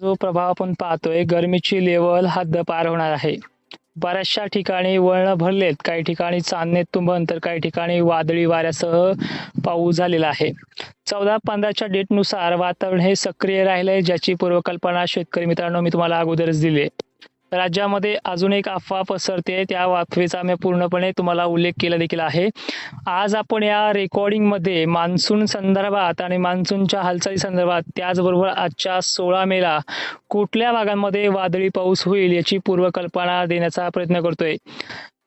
जो प्रभाव आपण पाहतोय गरमीची लेवल हद्द पार होणार आहे बऱ्याचशा ठिकाणी वळण भरलेत काही ठिकाणी चांदणे तुंबन तर काही ठिकाणी वादळी वाऱ्यासह पाऊस झालेला आहे चौदा पंधराच्या डेटनुसार वातावरण हे सक्रिय राहिले ज्याची पूर्वकल्पना शेतकरी मित्रांनो मी तुम्हाला अगोदरच दिली आहे. राज्यामध्ये अजून एक अफवा पसरते त्या अफवेचा मी पूर्णपणे तुम्हाला उल्लेख केला देखील आहे. आज आपण या रेकॉर्डिंगमध्ये मान्सून संदर्भात आणि मान्सूनच्या हालचाली संदर्भात त्याचबरोबर आजच्या सोळा मेला कुठल्या भागांमध्ये वादळी पाऊस होईल याची पूर्वकल्पना देण्याचा प्रयत्न करतोय.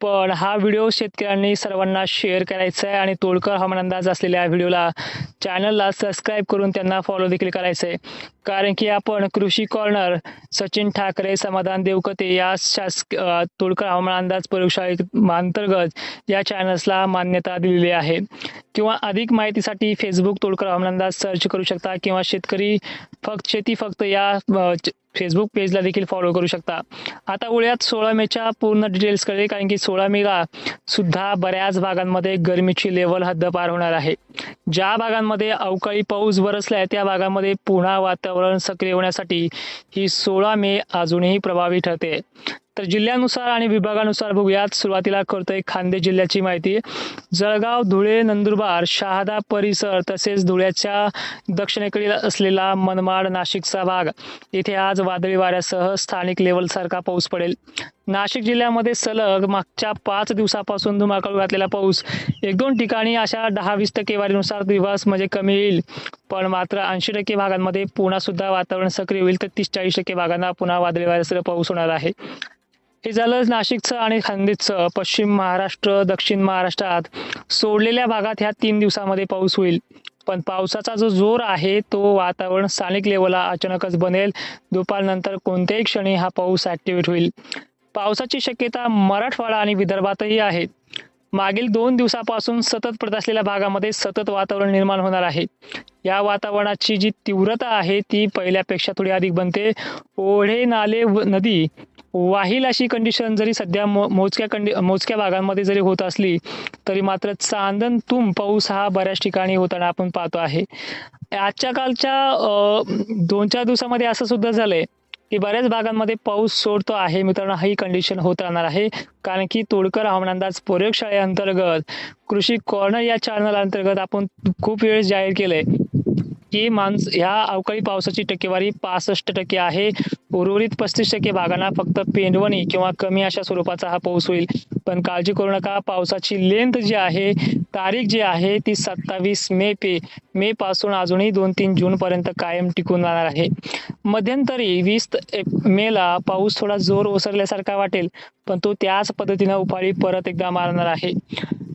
पण हा व्हिडिओ शेतकऱ्यांनी सर्वांना शेअर करायचा आहे आणि तोडकर हवामान अंदाज असलेल्या व्हिडिओला चॅनलला सबस्क्राईब करून त्यांना फॉलो देखील करायचं आहे. कारण की आपण कृषी कॉर्नर सचिन ठाकरे समाधान देवकते या शासकीय तोडकर हवामान अंदाज प्रयोगशाळे अंतर्गत या चॅनल्सला मान्यता दिलेली आहे. किंवा अधिक माहितीसाठी फेसबुक तोडकर हवामान अंदाज सर्च करू शकता किंवा शेतकरी फक्त शेती फक्त या फेसबुक पेजला देखील फॉलो करू शकता. आता वळूयात सोळा मेच्या पूर्ण डिटेल्सकडे कारण की सोळा मेला सुद्धा बऱ्याच भागांमध्ये गरमीची लेवल हद्दपार होणार आहे. ज्या भागांमध्ये अवकाळी पाऊस बरसलाय त्या भागामध्ये पुन्हा वातावरण सक्रिय होण्यासाठी ही सोळा मे अजूनही प्रभावी ठरते. तर जिल्ह्यानुसार आणि विभागानुसार बघूयात. सुरुवातीला करतोय खांदे जिल्ह्याची माहिती. जळगाव धुळे नंदुरबार शहादा परिसर तसेच धुळ्याच्या दक्षिणेकडील असलेला मनमाड नाशिकचा भाग. येथे आज वादळी वाऱ्यासह स्थानिक लेवलसारखा पाऊस पडेल. नाशिक जिल्ह्यामध्ये सलग मागच्या पाच दिवसापासून धुमाकूळ घातलेला पाऊस. एक दोन ठिकाणी अशा दहा वीस टक्केवारीनुसार दिवस म्हणजे कमी येईल. पण मात्र ऐंशी टक्के भागांमध्ये पुन्हा सुद्धा वातावरण सक्रिय होईल. तर तीस चाळीस टक्के भागांना पुन्हा वादळी वाऱ्यासह पाऊस होणार आहे. हे झालं नाशिकचं आणि खानदेशचं. पश्चिम महाराष्ट्र दक्षिण महाराष्ट्रात सोडलेल्या भागात ह्या तीन दिवसामध्ये पाऊस होईल. पण पावसाचा जो जोर आहे तो वातावरण स्थानिक लेवलला अचानकच बनेल. दुपारनंतर कोणत्याही क्षणी हा पाऊस ऍक्टिव्हेट होईल. पावसाची शक्यता मराठवाडा आणि विदर्भातही आहे. मागील दोन दिवसापासून सतत पडत असलेल्या भागामध्ये सतत वातावरण निर्माण होणार आहे. या वातावरणाची जी तीव्रता आहे ती पहिल्यापेक्षा थोडी अधिक बनते. ओढे नाले व नदी वाहील अशी कंडिशन जरी सध्या मो मोजक्या कंडि मोजक्या भागांमध्ये जरी होत असली तरी मात्र चांदण तुम पाऊस हा बऱ्याच ठिकाणी होताना आपण पाहतो आहे. आजच्या कालच्या दोन चार दिवसामध्ये असं सुद्धा झालंय. की बऱ्याच भागांमध्ये पाऊस सोडतो आहे. मित्रांनो ही कंडिशन होत राहणार आहे. कारण की तोडकर हवामान अंदाज प्रयोगशाळेअंतर्गत कृषी कॉर्नर या चॅनल अंतर्गत आपण खूप वेळेस जाहीर केलंय. की माणस ह्या अवकाळी पावसाची टक्केवारी पासष्ट टक्के आहे. उर्वरित पस्तीस टक्के भागांना फक्त पेंडवणी किंवा कमी अशा स्वरूपाचा हा पाऊस होईल. पण काळजी करू नका पावसाची लेंथ जी आहे तारीख जी आहे ती सत्तावीस मे पे मे पासून अजूनही दोन तीन जून पर्यंत कायम टिकून राहणार आहे. मध्यंतरी वीस मेला पाऊस थोडा जोर ओसरल्यासारखा वाटेल पण तो त्याच पद्धतीनं उपाळी परत एकदा मारणार आहे.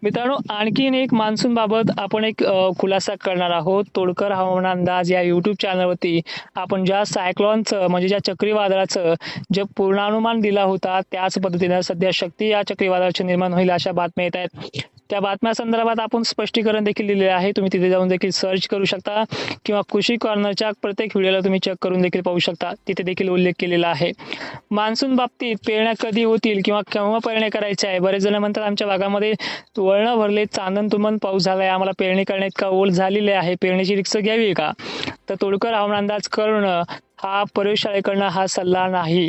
मित्रांनो आणखीन एक मान्सून बाबत आपण एक खुलासा करणार आहोत. तोडकर हवामान अंदाज या युट्यूब चॅनलवरती आपण ज्या सायक्लॉनचं म्हणजे ज्या चक्रीवादळाचं जे पूर्णानुमान दिला होता त्याच पद्धतीनं सध्या शक्ती या चक्रीवादळाचे निर्माण होईल अशा बातम्या येत आहेत. त्या बातम्या संदर्भात आपण स्पष्टीकरण देखील दिलेले आहे. तुम्ही तिथे जाऊन देखील सर्च करू शकता किंवा कृषी कॉर्नरच्या प्रत्येक व्हिडिओला तुम्ही चेक करून देखील पाहू शकता. तिथे देखील उल्लेख केलेला आहे. मान्सून बाबतीत पेरण्या कधी होतील किंवा केव्हा पेरण्या करायच्या आहे? बरेच जण म्हणतात आमच्या भागामध्ये वळणं भरले चांदण तुमन पाऊस झालाय. आम्हाला पेरणी करण्यात इतका ओल झालेली आहे. पेरणीची रिक्स घ्यावी का? तर तोडकर हवामान अंदाज करणं हा प्रयोगशाळेकडनं हा सल्ला नाही.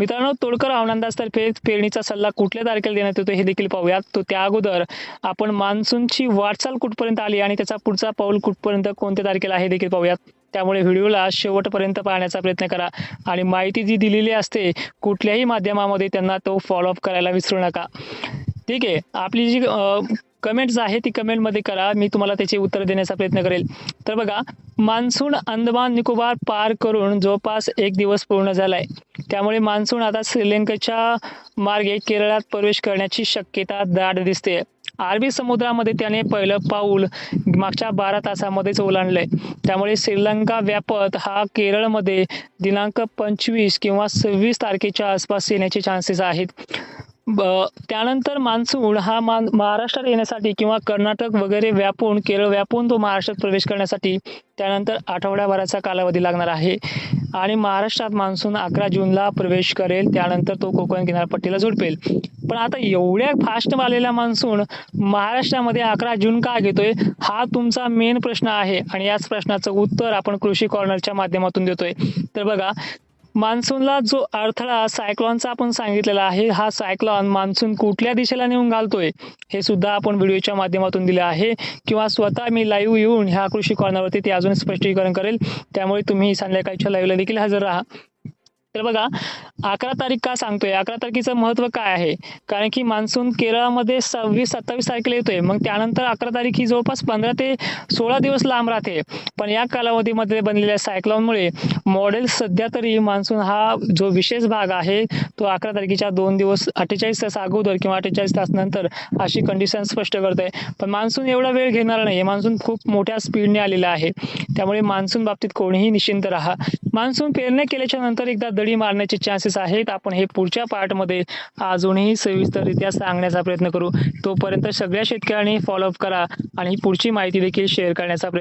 मित्रांनो तोडकर हवामानंदाजतर्फे पेरणीचा सल्ला कुठल्या तारखेला देण्यात येतो हे देखील पाहूयात. तो त्या अगोदर आपण मान्सूनची वाटचाल कुठपर्यंत आली आणि त्याचा पुढचा पाऊल कुठपर्यंत कोणत्या तारखेला आहे देखील पाहूयात. त्यामुळे व्हिडिओला शेवटपर्यंत पाहण्याचा प्रयत्न करा आणि माहिती जी दिलेली असते कुठल्याही माध्यमामध्ये त्यांना तो फॉलोअप करायला विसरू नका. ठीक आहे आपली जी कमेंट्स आहे ती कमेंटमध्ये करा. मी तुम्हाला त्याचे उत्तर देण्याचा प्रयत्न करेल. तर बघा मान्सून अंदमान निकोबार पार करून जवळपास एक दिवस पूर्ण झालाय. त्यामुळे मान्सून आता श्रीलंकेच्या मार्गे केरळात प्रवेश करण्याची शक्यता दाट दिसते. अरबी समुद्रामध्ये त्याने पहिलं पाऊल मागच्या बारा तासामध्येच ओलांडलंय. त्यामुळे श्रीलंका व्यापत हा केरळमध्ये दिनांक पंचवीस किंवा सव्वीस तारखेच्या आसपास येण्याचे चान्सेस आहेत. ब- त्यानंतर मान्सून हा मान महाराष्ट्रात येण्यासाठी किंवा कर्नाटक वगैरे व्यापून केरळ व्यापून तो महाराष्ट्रात प्रवेश करण्यासाठी त्यानंतर आठवड्याभराचा कालावधी लागणार आहे. आणि महाराष्ट्रात मान्सून अकरा जूनला प्रवेश करेल. त्यानंतर तो कोकण किनारपट्टीला झुडपेल. पण आता एवढ्या फास्ट आलेला मान्सून महाराष्ट्रामध्ये अकरा जून का घेतोय? हा तुमचा मेन प्रश्न आहे. आणि याच प्रश्नाचं उत्तर आपण कृषी कॉर्नरच्या माध्यमातून देतोय. तर बघा मान्सूनला जो अडथळा सायक्लॉनचा आपण सांगितलेला आहे हा सायक्लॉन मान्सून कुठल्या दिशेला नेऊन घालतोय हे सुद्धा आपण व्हिडिओच्या माध्यमातून दिले आहे. किंवा स्वतः मी लाईव्ह येऊन ह्या कृषी कॉर्नरवरती ते अजून स्पष्टीकरण करेल. त्यामुळे तुम्ही संध्याकाळच्या लाईव्हला देखील हजर राहा. तर बघा अकरा तारीख का सांगतोय? अकरा तारखेचं महत्त्व काय आहे? कारण की मान्सून केरळमध्ये सव्वीस सत्तावीस तारखेला येतोय. मग त्यानंतर अकरा तारीख ही जवळपास पंधरा ते सोळा दिवस लांब राहते. पण या कालावधीमध्ये बनलेल्या सायक्लॉनमुळे मॉडेल सध्या तरी मान्सून हा जो विशेष भाग आहे तो अकरा तारखेच्या दोन दिवस अठ्ठेचाळीस तास अगोदर किंवा अठ्ठेचाळीस तास नंतर अशी कंडिशन स्पष्ट करते पण मान्सून एवढा वेळ घेणार नाही. मान्सून खूप मोठ्या स्पीडने आलेला आहे. त्यामुळे मान्सून बाबतीत कोणीही निश्चिंत राहा. मान्सून पेरण्या केल्याच्यानंतर एकदा दडी मारण्याचे चान्सेस आहेत. आपण हे पुढच्या पार्टमध्ये अजूनही सविस्तररित्या सांगण्याचा प्रयत्न करू. तोपर्यंत सगळ्या शेतकऱ्यांनी फॉलोअप करा आणि पुढची माहिती देखील शेअर करण्याचा प्रयत्न